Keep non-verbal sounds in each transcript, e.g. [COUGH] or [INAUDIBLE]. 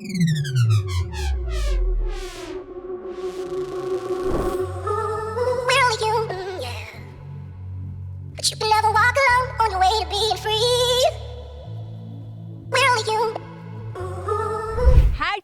Mm-hmm.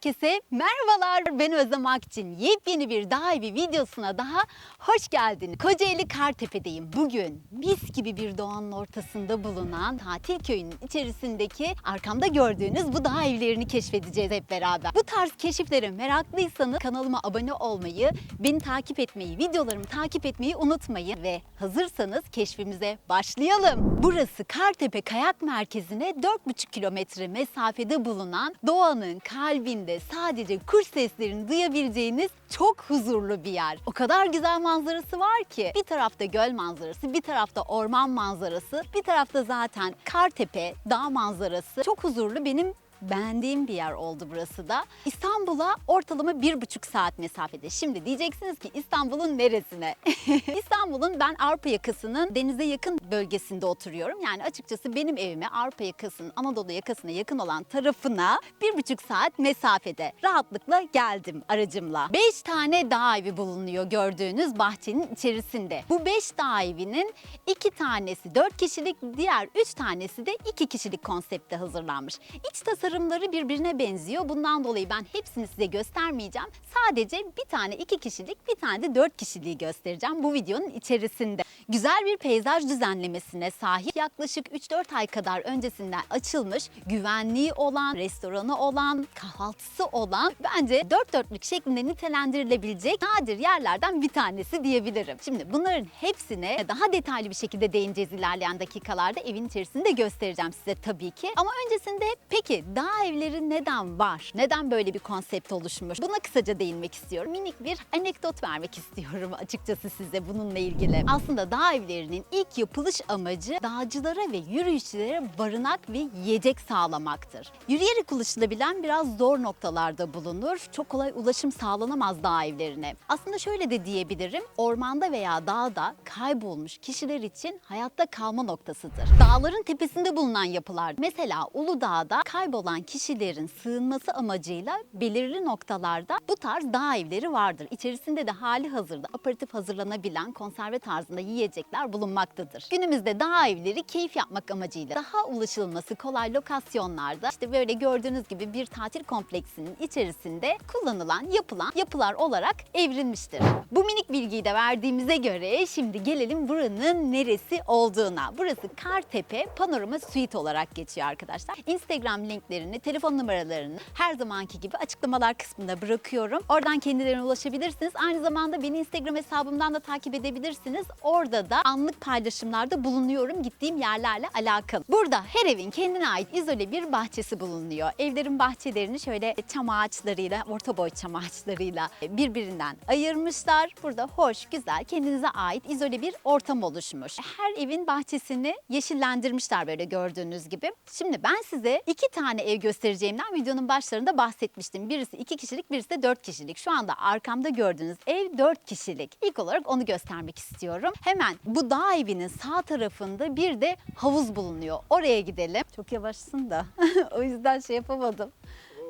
Herkese merhabalar. Ben Özlem Akçin. Yepyeni bir daha bir videosuna daha hoş geldiniz. Kocaeli Kartepe'deyim. Bugün mis gibi bir doğanın ortasında bulunan tatil köyünün içerisindeki arkamda gördüğünüz bu dağ evlerini keşfedeceğiz hep beraber. Bu tarz keşiflere meraklıysanız kanalıma abone olmayı, beni takip etmeyi, videolarımı takip etmeyi unutmayın ve hazırsanız keşfimize başlayalım. Burası Kartepe Kayak Merkezi'ne 4,5 kilometre mesafede bulunan doğanın kalbinde sadece kuş seslerini duyabileceğiniz çok huzurlu bir yer. O kadar güzel manzarası var ki bir tarafta göl manzarası, bir tarafta orman manzarası, bir tarafta zaten Kartepe dağ manzarası. Çok huzurlu benim beğendiğim bir yer oldu burası da. İstanbul'a ortalama bir buçuk saat mesafede. Şimdi diyeceksiniz ki İstanbul'un neresine? [LAUGHS] İstanbul'un ben Avrupa yakasının denize yakın bölgesinde oturuyorum. Yani açıkçası benim evime Avrupa yakasının Anadolu yakasına yakın olan tarafına bir buçuk saat mesafede rahatlıkla geldim aracımla. Beş tane dağ evi bulunuyor gördüğünüz bahçenin içerisinde. Bu beş dağ evinin iki tanesi dört kişilik, diğer üç tanesi de iki kişilik konsepte hazırlanmış. İç tasarımları birbirine benziyor. Bundan dolayı ben hepsini size göstermeyeceğim. Sadece bir tane iki kişilik, bir tane de dört kişiliği göstereceğim bu videonun içerisinde. Güzel bir peyzaj düzenlemesine sahip yaklaşık 3-4 ay kadar öncesinden açılmış, güvenliği olan, restoranı olan, kahvaltısı olan bence dört dörtlük şeklinde nitelendirilebilecek nadir yerlerden bir tanesi diyebilirim. Şimdi bunların hepsine daha detaylı bir şekilde değineceğiz ilerleyen dakikalarda evin içerisinde göstereceğim size tabii ki. Ama öncesinde peki dağ evleri neden var? Neden böyle bir konsept oluşmuş? Buna kısaca değinmek istiyorum. Minik bir anekdot vermek [LAUGHS] istiyorum açıkçası size bununla ilgili. Aslında dağ evlerinin ilk yapılış amacı dağcılara ve yürüyüşçülere barınak ve yiyecek sağlamaktır. Yürüyerek ulaşılabilen biraz zor noktalarda bulunur. Çok kolay ulaşım sağlanamaz dağ evlerine. Aslında şöyle de diyebilirim. Ormanda veya dağda kaybolmuş kişiler için hayatta kalma noktasıdır. Dağların tepesinde bulunan yapılar. Mesela Uludağ'da kaybolan kişilerin sığınması amacıyla belirli noktalarda bu tarz dağ evleri vardır. İçerisinde de hali hazırda aparatif hazırlanabilen konserve tarzında yiyecekler bulunmaktadır. Günümüzde dağ evleri keyif yapmak amacıyla daha ulaşılması kolay lokasyonlarda işte böyle gördüğünüz gibi bir tatil kompleksinin içerisinde kullanılan, yapılan yapılar olarak evrilmiştir. Bu minik bilgiyi de verdiğimize göre şimdi gelelim buranın neresi olduğuna. Burası Kartepe Panorama Suite olarak geçiyor arkadaşlar. Instagram linklerini, telefon numaralarını her zamanki gibi açıklamalar kısmında bırakıyorum. Oradan kendilerine ulaşabilirsiniz. Aynı zamanda beni Instagram hesabımdan da takip edebilirsiniz. Orada da anlık paylaşımlarda bulunuyorum gittiğim yerlerle alakalı. Burada her evin kendine ait izole bir bahçesi bulunuyor. Evlerin bahçelerini şöyle çam ağaçlarıyla, orta boy çam ağaçlarıyla birbirinden ayırmışlar. Burada hoş, güzel, kendinize ait izole bir ortam oluşmuş. Her evin bahçesini yeşillendirmişler böyle gördüğünüz gibi. Şimdi ben size iki tane ev göstereceğimden videonun başlarında bahsetmiştim. Birisi iki kişilik, birisi de dört kişilik. Şu anda arkamda gördüğünüz ev dört kişilik. İlk olarak onu göstermek istiyorum. Hemen bu dağ evinin sağ tarafında bir de havuz bulunuyor. Oraya gidelim. Çok yavaşsın da [LAUGHS] o yüzden şey yapamadım.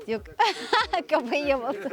Yok [LAUGHS] kafayı yamadım.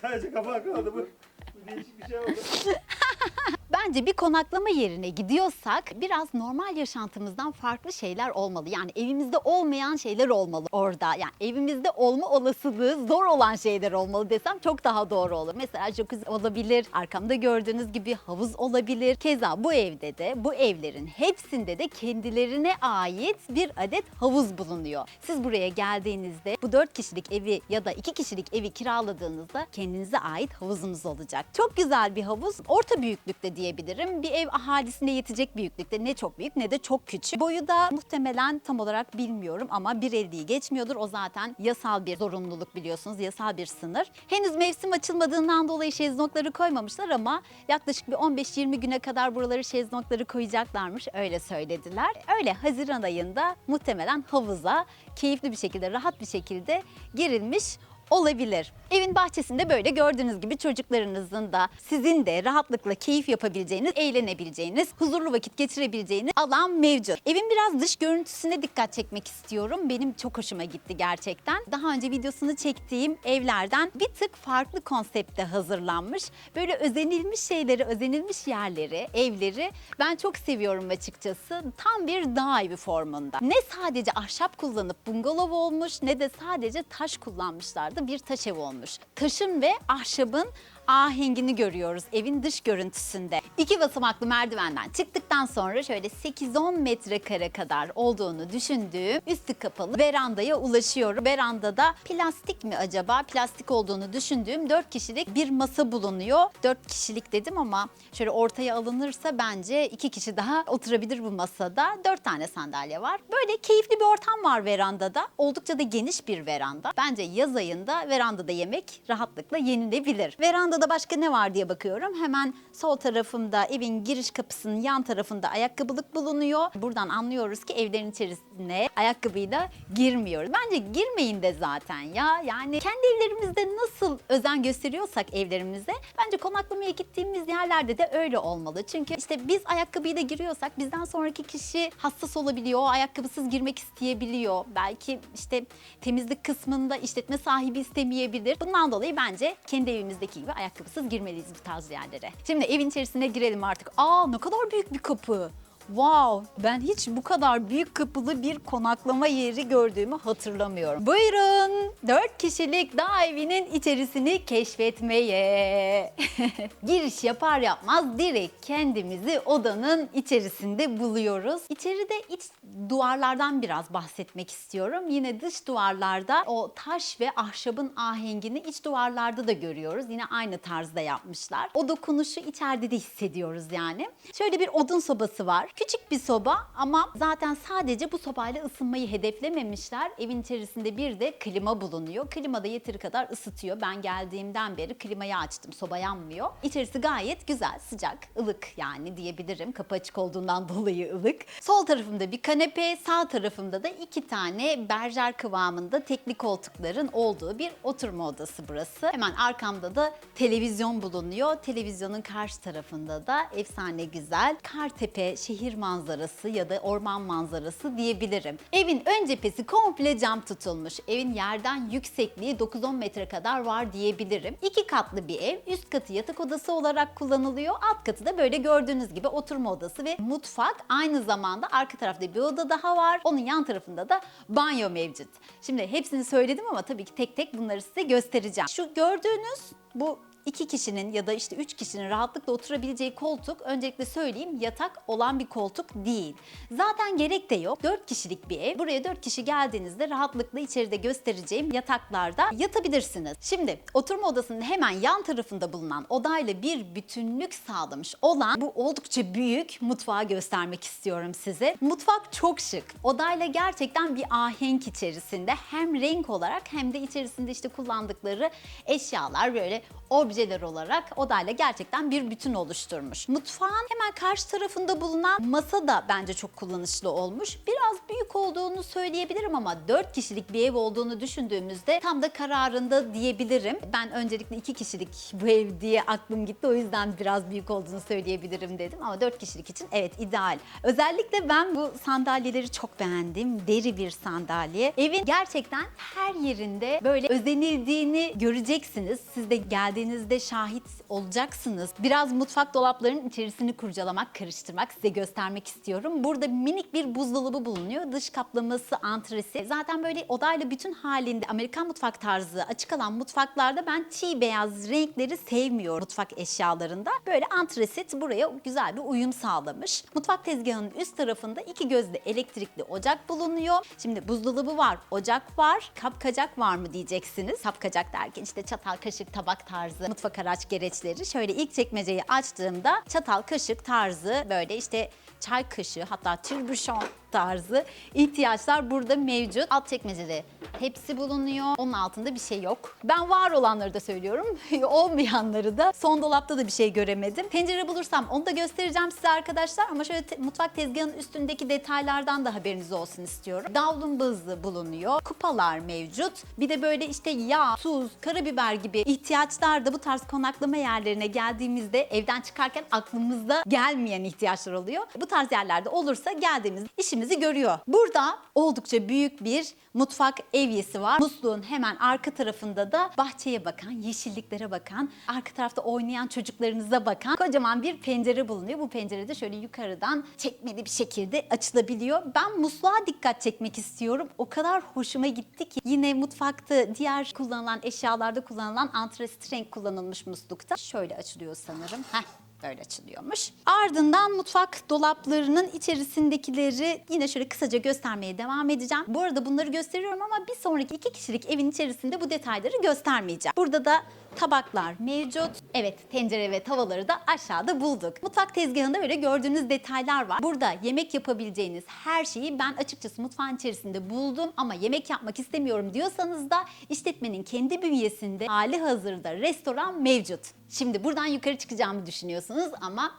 Sadece kafa kaldı bu. Bu değişik bir şey oldu. [LAUGHS] Bence bir konaklama yerine gidiyorsak biraz normal yaşantımızdan farklı şeyler olmalı. Yani evimizde olmayan şeyler olmalı orada. Yani evimizde olma olasılığı zor olan şeyler olmalı desem çok daha doğru olur. Mesela jacuzzi olabilir, arkamda gördüğünüz gibi havuz olabilir. Keza bu evde de bu evlerin hepsinde de kendilerine ait bir adet havuz bulunuyor. Siz buraya geldiğinizde bu 4 kişilik evi ya da 2 kişilik evi kiraladığınızda kendinize ait havuzunuz olacak. Çok güzel bir havuz. Orta büyüklükte diyebilirim. Bir ev ahalisine yetecek büyüklükte. Ne çok büyük ne de çok küçük. Boyu da muhtemelen tam olarak bilmiyorum ama 1.50'yi geçmiyordur. O zaten yasal bir zorunluluk biliyorsunuz. Yasal bir sınır. Henüz mevsim açılmadığından dolayı şezlongları koymamışlar ama yaklaşık bir 15-20 güne kadar buraları şezlongları koyacaklarmış. Öyle söylediler. Öyle Haziran ayında muhtemelen havuza keyifli bir şekilde, rahat bir şekilde girilmiş olabilir. Evin bahçesinde böyle gördüğünüz gibi çocuklarınızın da sizin de rahatlıkla keyif yapabileceğiniz, eğlenebileceğiniz, huzurlu vakit geçirebileceğiniz alan mevcut. Evin biraz dış görüntüsüne dikkat çekmek istiyorum. Benim çok hoşuma gitti gerçekten. Daha önce videosunu çektiğim evlerden bir tık farklı konsepte hazırlanmış. Böyle özenilmiş şeyleri, özenilmiş yerleri, evleri ben çok seviyorum açıkçası. Tam bir dağ evi formunda. Ne sadece ahşap kullanıp bungalov olmuş ne de sadece taş kullanmışlar da bir taş ev olmuş. Taşın ve ahşabın ahengini görüyoruz evin dış görüntüsünde. İki basamaklı merdivenden çıktıktan sonra şöyle 8-10 metrekare kadar olduğunu düşündüğüm üstü kapalı verandaya ulaşıyorum. Verandada plastik mi acaba? Plastik olduğunu düşündüğüm 4 kişilik bir masa bulunuyor. 4 kişilik dedim ama şöyle ortaya alınırsa bence 2 kişi daha oturabilir bu masada. 4 tane sandalye var. Böyle keyifli bir ortam var verandada. Oldukça da geniş bir veranda. Bence yaz ayında verandada yemek rahatlıkla yenilebilir. Verandada başka ne var diye bakıyorum. Hemen sol tarafımda evin giriş kapısının yan tarafında ayakkabılık bulunuyor. Buradan anlıyoruz ki evlerin içerisine ayakkabıyla girmiyoruz. Bence girmeyin de zaten ya. Yani kendi evlerimizde nasıl özen gösteriyorsak evlerimize bence konaklamaya gittiğimiz yerlerde de öyle olmalı. Çünkü işte biz ayakkabıyla giriyorsak bizden sonraki kişi hassas olabiliyor. Ayakkabısız girmek isteyebiliyor. Belki işte temizlik kısmında işletme sahibi istemeyebilir. Bundan dolayı bence kendi evimizdeki gibi ayakkabısız girmeliyiz bu tarz yerlere. Şimdi evin içerisine girelim artık. Aa ne kadar büyük bir kapı. Wow, ben hiç bu kadar büyük kapılı bir konaklama yeri gördüğümü hatırlamıyorum. Buyurun, 4 kişilik dağ evinin içerisini keşfetmeye. [LAUGHS] Giriş yapar yapmaz direkt kendimizi odanın içerisinde buluyoruz. İçeride iç duvarlardan biraz bahsetmek istiyorum. Yine dış duvarlarda o taş ve ahşabın ahengini iç duvarlarda da görüyoruz. Yine aynı tarzda yapmışlar. O dokunuşu içeride de hissediyoruz yani. Şöyle bir odun sobası var. Küçük bir soba ama zaten sadece bu sobayla ısınmayı hedeflememişler. Evin içerisinde bir de klima bulunuyor. Klima da yeteri kadar ısıtıyor. Ben geldiğimden beri klimayı açtım. Soba yanmıyor. İçerisi gayet güzel, sıcak, ılık yani diyebilirim. Kapı açık olduğundan [LAUGHS] dolayı ılık. Sol tarafımda bir kanepe, sağ tarafımda da iki tane berjer kıvamında tekli koltukların olduğu bir oturma odası burası. Hemen arkamda da televizyon bulunuyor. Televizyonun karşı tarafında da efsane güzel Kartepe şehir manzarası ya da orman manzarası diyebilirim. Evin ön cephesi komple cam tutulmuş. Evin yerden yüksekliği 9-10 metre kadar var diyebilirim. İki katlı bir ev. Üst katı yatak odası olarak kullanılıyor. Alt katı da böyle gördüğünüz gibi oturma odası ve mutfak. Aynı zamanda arka tarafta bir oda daha var. Onun yan tarafında da banyo mevcut. Şimdi hepsini söyledim ama tabii ki tek tek bunları size göstereceğim. Şu gördüğünüz bu iki kişinin ya da işte üç kişinin rahatlıkla oturabileceği koltuk öncelikle söyleyeyim yatak olan bir koltuk değil. Zaten gerek de yok. Dört kişilik bir ev. Buraya dört kişi geldiğinizde rahatlıkla içeride göstereceğim yataklarda yatabilirsiniz. Şimdi oturma odasının hemen yan tarafında bulunan odayla bir bütünlük sağlamış olan bu oldukça büyük mutfağı göstermek istiyorum size. Mutfak çok şık. Odayla gerçekten bir ahenk içerisinde hem renk olarak hem de içerisinde işte kullandıkları eşyalar böyle objeler olarak odayla gerçekten bir bütün oluşturmuş. Mutfağın hemen karşı tarafında bulunan masa da bence çok kullanışlı olmuş. Biraz büyük olduğunu söyleyebilirim ama 4 kişilik bir ev olduğunu düşündüğümüzde tam da kararında diyebilirim. Ben öncelikle 2 kişilik bu ev diye aklım gitti. O yüzden biraz büyük olduğunu söyleyebilirim dedim ama 4 kişilik için evet ideal. Özellikle ben bu sandalyeleri çok beğendim. Deri bir sandalye. Evin gerçekten her yerinde böyle özenildiğini göreceksiniz. Siz de geldiğinizde şahit olacaksınız. Biraz mutfak dolaplarının içerisini kurcalamak, karıştırmak, size göstermek istiyorum. Burada minik bir buzdolabı bulunuyor. Dış kaplaması, antresi. Zaten böyle odayla bütün halinde Amerikan mutfak tarzı açık alan mutfaklarda ben çiğ beyaz renkleri sevmiyorum mutfak eşyalarında. Böyle antresit buraya güzel bir uyum sağlamış. Mutfak tezgahının üst tarafında iki gözlü elektrikli ocak bulunuyor. Şimdi buzdolabı var, ocak var, kapkacak var mı diyeceksiniz. Kapkacak derken işte çatal, kaşık, tabak tarzı mutfak araç gereçleri. Şöyle ilk çekmeceyi açtığımda çatal, kaşık tarzı böyle işte çay kaşığı hatta türbüşon tarzı ihtiyaçlar burada mevcut. Alt çekmecede hepsi bulunuyor. Onun altında bir şey yok. Ben var olanları da söylüyorum. [LAUGHS] Olmayanları da son dolapta da bir şey göremedim. Tencere bulursam onu da göstereceğim size arkadaşlar. Ama şöyle te- mutfak tezgahının üstündeki detaylardan da haberiniz olsun istiyorum. Davlumbazı bulunuyor. Kupalar mevcut. Bir de böyle işte yağ, tuz, karabiber gibi ihtiyaçlar da bu tarz konaklama yerlerine geldiğimizde evden çıkarken aklımızda gelmeyen ihtiyaçlar oluyor. Bu tarz yerlerde olursa geldiğimiz işimizi görüyor. Burada oldukça büyük bir mutfak evyesi var. Musluğun hemen arka tarafında da bahçeye bakan, yeşilliklere bakan, arka tarafta oynayan çocuklarınıza bakan kocaman bir pencere bulunuyor. Bu pencere de şöyle yukarıdan çekmeli bir şekilde açılabiliyor. Ben musluğa dikkat çekmek istiyorum. O kadar hoşuma gitti ki yine mutfakta diğer kullanılan eşyalarda kullanılan antrasit renk kullanılmış muslukta. Şöyle açılıyor sanırım. Heh. Böyle açılıyormuş. Ardından mutfak dolaplarının içerisindekileri yine şöyle kısaca göstermeye devam edeceğim. Bu arada bunları gösteriyorum ama bir sonraki iki kişilik evin içerisinde bu detayları göstermeyeceğim. Burada da tabaklar mevcut. Evet tencere ve tavaları da aşağıda bulduk. Mutfak tezgahında böyle gördüğünüz detaylar var. Burada yemek yapabileceğiniz her şeyi ben açıkçası mutfağın içerisinde buldum ama yemek yapmak istemiyorum diyorsanız da işletmenin kendi bünyesinde hali hazırda restoran mevcut. Şimdi buradan yukarı çıkacağımı düşünüyorsunuz ama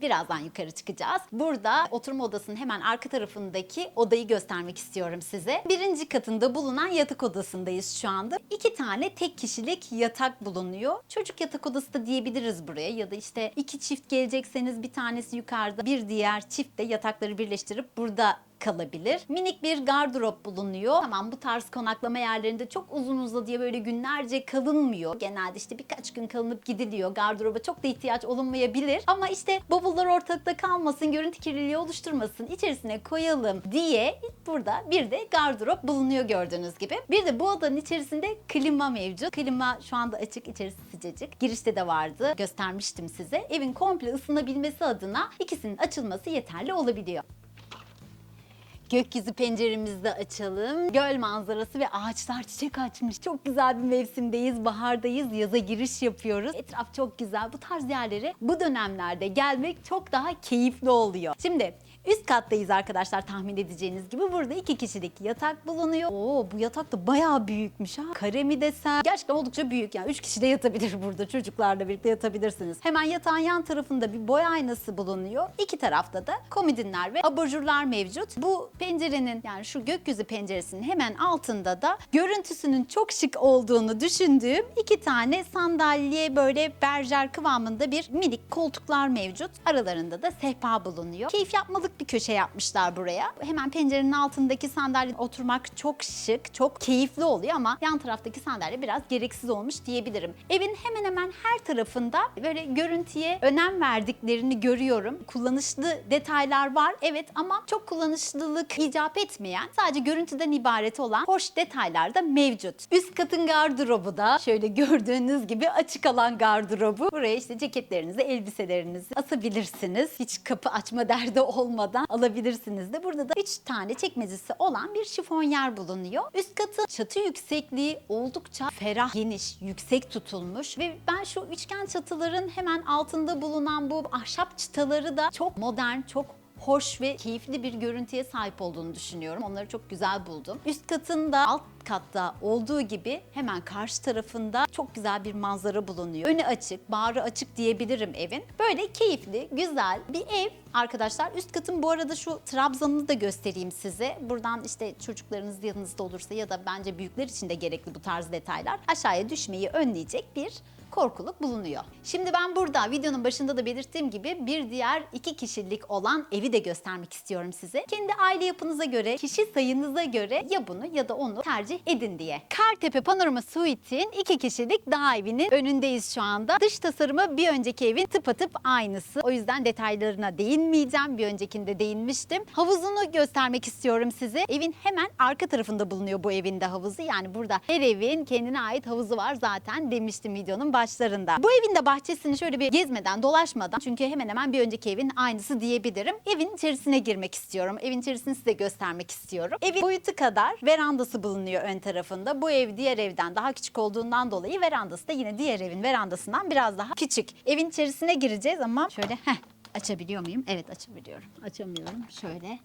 birazdan yukarı çıkacağız. Burada oturma odasının hemen arka tarafındaki odayı göstermek istiyorum size. Birinci katında bulunan yatak odasındayız şu anda. İki tane tek kişilik yatak bulunuyor. Çocuk yatak odası da diyebiliriz buraya ya da işte iki çift gelecekseniz bir tanesi yukarıda bir diğer çift de yatakları birleştirip burada kalabilir. Minik bir gardırop bulunuyor. Tamam bu tarz konaklama yerlerinde çok uzun uzadıya böyle günlerce kalınmıyor. Genelde işte birkaç gün kalınıp gidiliyor. Gardıroba çok da ihtiyaç olunmayabilir. Ama işte bavullar ortalıkta kalmasın, görüntü kirliliği oluşturmasın, içerisine koyalım diye burada bir de gardırop bulunuyor gördüğünüz gibi. Bir de bu odanın içerisinde klima mevcut. Klima şu anda açık, içerisi sıcacık. Girişte de vardı. Göstermiştim size. Evin komple ısınabilmesi adına ikisinin açılması yeterli olabiliyor. Gökyüzü penceremizi de açalım. Göl manzarası ve ağaçlar çiçek açmış. Çok güzel bir mevsimdeyiz, bahardayız, yaza giriş yapıyoruz. Etraf çok güzel. Bu tarz yerlere bu dönemlerde gelmek çok daha keyifli oluyor. Şimdi üst kattayız arkadaşlar tahmin edeceğiniz gibi. Burada iki kişilik yatak bulunuyor. Oo bu yatak da bayağı büyükmüş ha. Kare mi desem? Gerçekten oldukça büyük yani. Üç kişi de yatabilir burada. Çocuklarla birlikte yatabilirsiniz. Hemen yatağın yan tarafında bir boy aynası bulunuyor. İki tarafta da komodinler ve abajurlar mevcut. Bu pencerenin yani şu gökyüzü penceresinin hemen altında da görüntüsünün çok şık olduğunu düşündüğüm iki tane sandalye böyle berjer kıvamında bir minik koltuklar mevcut. Aralarında da sehpa bulunuyor. Keyif yapmalık bir köşe yapmışlar buraya. Hemen pencerenin altındaki sandalye oturmak çok şık, çok keyifli oluyor ama yan taraftaki sandalye biraz gereksiz olmuş diyebilirim. Evin hemen hemen her tarafında böyle görüntüye önem verdiklerini görüyorum. Kullanışlı detaylar var evet ama çok kullanışlılık icap etmeyen sadece görüntüden ibaret olan hoş detaylar da mevcut. Üst katın gardırobu da şöyle gördüğünüz gibi açık alan gardırobu. Buraya işte ceketlerinizi, elbiselerinizi asabilirsiniz. Hiç kapı açma [LAUGHS] derdi olmadan alabilirsiniz de. Burada da 3 tane çekmecesi olan bir şifonyer bulunuyor. Üst katı çatı yüksekliği oldukça ferah, geniş, yüksek tutulmuş ve ben şu üçgen çatıların hemen altında bulunan bu ahşap çıtaları da çok modern, çok hoş ve keyifli bir görüntüye sahip olduğunu düşünüyorum. Onları çok güzel buldum. Üst katında alt katta olduğu gibi hemen karşı tarafında çok güzel bir manzara bulunuyor. Önü açık, bağrı açık diyebilirim evin. Böyle keyifli, güzel bir ev arkadaşlar. Üst katın bu arada şu trabzanını da göstereyim size. Buradan işte çocuklarınız yanınızda olursa ya da bence büyükler için de gerekli bu tarz detaylar. Aşağıya düşmeyi önleyecek bir korkuluk bulunuyor. Şimdi ben burada videonun başında da belirttiğim gibi bir diğer iki kişilik olan evi de göstermek istiyorum size. Kendi aile yapınıza göre, kişi sayınıza göre ya bunu ya da onu tercih edin diye. Kartepe Panorama Suite'in iki kişilik dağ evinin önündeyiz şu anda. Dış tasarımı bir önceki evin tıpatıp aynısı. O yüzden detaylarına değinmeyeceğim. Bir öncekinde değinmiştim. Havuzunu göstermek istiyorum size. Evin hemen arka tarafında bulunuyor bu evin de havuzu. Yani burada her evin kendine ait havuzu var zaten demiştim videonun başlarında. Bu evin de bahçesini şöyle bir gezmeden, dolaşmadan çünkü hemen hemen bir önceki evin aynısı diyebilirim. Evin içerisine girmek istiyorum. Evin içerisini size göstermek istiyorum. Evin boyutu kadar verandası bulunuyor ön tarafında. Bu ev diğer evden daha küçük olduğundan dolayı verandası da yine diğer evin verandasından biraz daha küçük. Evin içerisine gireceğiz ama şöyle heh Açabiliyor muyum? Evet açabiliyorum. Açamıyorum. Şöyle.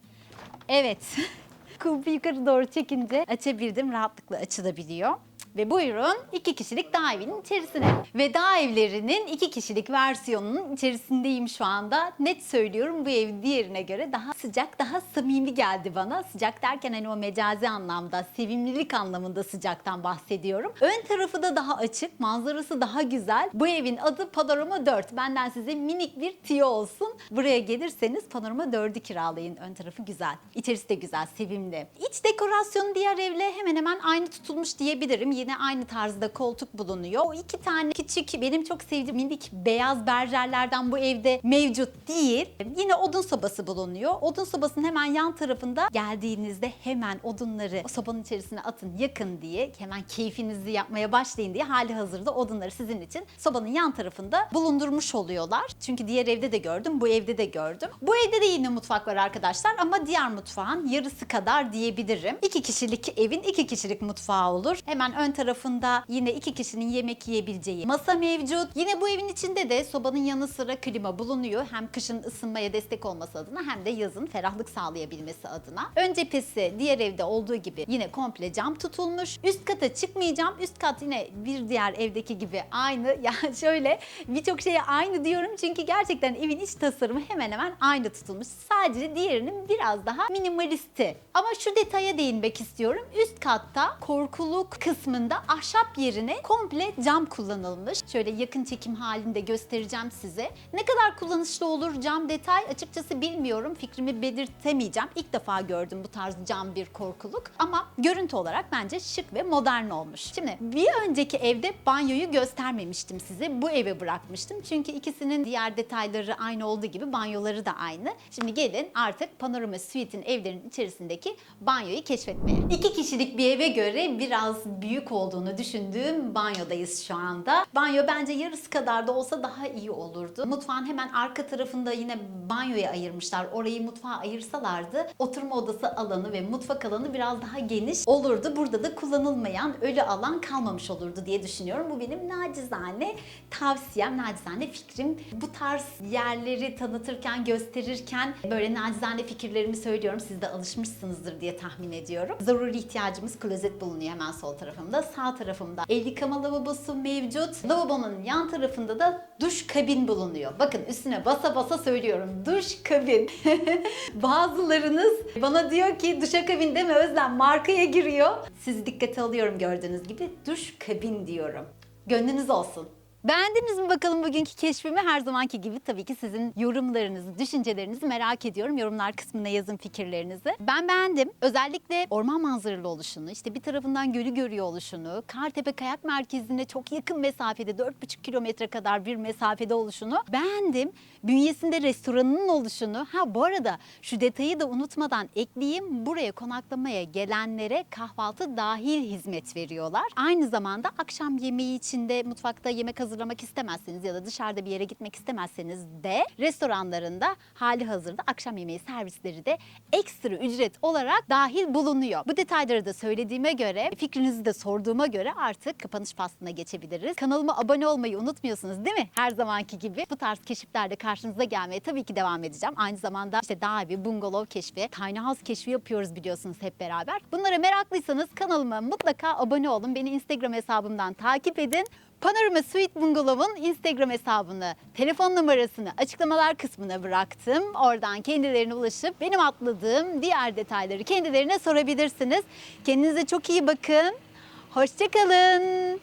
Evet. [LAUGHS] Kulpu yukarı doğru çekince açabildim. Rahatlıkla açılabiliyor. Ve buyurun iki kişilik dağ evinin içerisine. ve dağ evlerinin iki kişilik versiyonunun içerisindeyim şu anda. Net söylüyorum bu ev diğerine göre daha sıcak, daha samimi geldi bana. Sıcak derken hani o mecazi anlamda, sevimlilik anlamında sıcaktan bahsediyorum. Ön tarafı da daha açık, manzarası daha güzel. Bu evin adı Panorama 4. Benden size minik bir tiyo olsun. Buraya gelirseniz Panorama 4'ü kiralayın. Ön tarafı güzel. İçerisi de güzel, sevimli. İç dekorasyonu diğer evle hemen hemen aynı tutulmuş diyebilirim. Yine aynı tarzda koltuk bulunuyor. O iki tane küçük benim çok sevdiğim minik beyaz berjerlerden bu evde mevcut değil. Yine odun sobası bulunuyor. Odun sobasının hemen yan tarafında geldiğinizde hemen odunları sobanın içerisine atın yakın diye hemen keyfinizi yapmaya başlayın diye hali hazırda odunları sizin için sobanın yan tarafında bulundurmuş oluyorlar. Çünkü diğer evde de gördüm, bu evde de gördüm. Bu evde de yine mutfak var arkadaşlar ama diğer mutfağın yarısı kadar diyebilirim. İki kişilik evin iki kişilik mutfağı olur. Hemen ön tarafında yine iki kişinin yemek yiyebileceği masa mevcut. Yine bu evin içinde de sobanın yanı sıra klima bulunuyor. Hem kışın ısınmaya destek olması adına hem de yazın ferahlık sağlayabilmesi adına. Ön cephesi diğer evde olduğu gibi yine komple cam tutulmuş. Üst kata çıkmayacağım. Üst kat yine bir diğer evdeki gibi aynı. [LAUGHS] Ya şöyle birçok şeye aynı diyorum çünkü gerçekten evin iç tasarımı hemen hemen aynı tutulmuş. Sadece diğerinin biraz daha minimalisti. Ama şu detaya değinmek istiyorum. Üst katta korkuluk kısmında ahşap yerine komple cam kullanılmış. Şöyle yakın çekim halinde göstereceğim size. Ne kadar kullanışlı olur cam detay açıkçası bilmiyorum. Fikrimi belirtemeyeceğim. İlk defa gördüm bu tarz cam bir korkuluk. Ama görüntü olarak bence şık ve modern olmuş. Şimdi bir önceki evde banyoyu göstermemiştim size. Bu eve bırakmıştım. Çünkü ikisinin diğer detayları aynı olduğu gibi banyoları da aynı. Şimdi gelin artık Panorama Suite'in evlerinin içerisindeki banyoyu keşfetmeye. İki kişilik bir eve göre biraz büyük olduğunu düşündüğüm banyodayız şu anda. Banyo bence yarısı kadar da olsa daha iyi olurdu. Mutfağın hemen arka tarafında yine banyoya ayırmışlar. Orayı mutfağa ayırsalardı oturma odası alanı ve mutfak alanı biraz daha geniş olurdu. Burada da kullanılmayan ölü alan kalmamış olurdu diye düşünüyorum. Bu benim nacizane tavsiyem, nacizane fikrim. Bu tarz yerleri tanıtırken, gösterirken böyle nacizane fikirlerimi söylüyorum. Siz de alışmışsınızdır diye tahmin ediyorum. Zaruri ihtiyacımız klozet bulunuyor hemen sol tarafımda. Sağ tarafımda el yıkama lavabosu mevcut. Lavabonun yan tarafında da duş kabin bulunuyor. Bakın üstüne basa basa söylüyorum. Duş kabin. [LAUGHS] Bazılarınız bana diyor ki duşakabin deme Özlem markaya giriyor. Sizi dikkate alıyorum gördüğünüz gibi. Duş kabin diyorum. Gönlünüz olsun. Beğendiniz mi bakalım bugünkü keşfimi? Her zamanki gibi tabii ki sizin yorumlarınızı, düşüncelerinizi merak ediyorum. Yorumlar kısmına yazın fikirlerinizi. Ben beğendim. Özellikle orman manzaralı oluşunu, işte bir tarafından gölü görüyor oluşunu, Kartepe Kayak Merkezi'ne çok yakın mesafede, 4,5 kilometre kadar bir mesafede oluşunu beğendim. Bünyesinde restoranının oluşunu. Ha bu arada şu detayı da unutmadan ekleyeyim. Buraya konaklamaya gelenlere kahvaltı dahil hizmet veriyorlar. Aynı zamanda akşam yemeği içinde mutfakta yemek hazırlamak istemezseniz ya da dışarıda bir yere gitmek istemezseniz de restoranlarında hali hazırda akşam yemeği servisleri de ekstra ücret olarak dahil bulunuyor. Bu detayları da söylediğime göre, fikrinizi de sorduğuma göre artık kapanış faslına geçebiliriz. Kanalıma abone olmayı unutmuyorsunuz değil mi? Her zamanki gibi bu tarz keşiflerde karşınıza gelmeye tabii ki devam edeceğim. Aynı zamanda işte dağ evi, bungalov keşfi, tiny house keşfi yapıyoruz biliyorsunuz hep beraber. Bunlara meraklıysanız kanalıma mutlaka abone olun. Beni Instagram hesabımdan takip edin. Panorama Suite Bungalov'un Instagram hesabını, telefon numarasını açıklamalar kısmına bıraktım. Oradan kendilerine ulaşıp benim atladığım diğer detayları kendilerine sorabilirsiniz. Kendinize çok iyi bakın. Hoşçakalın.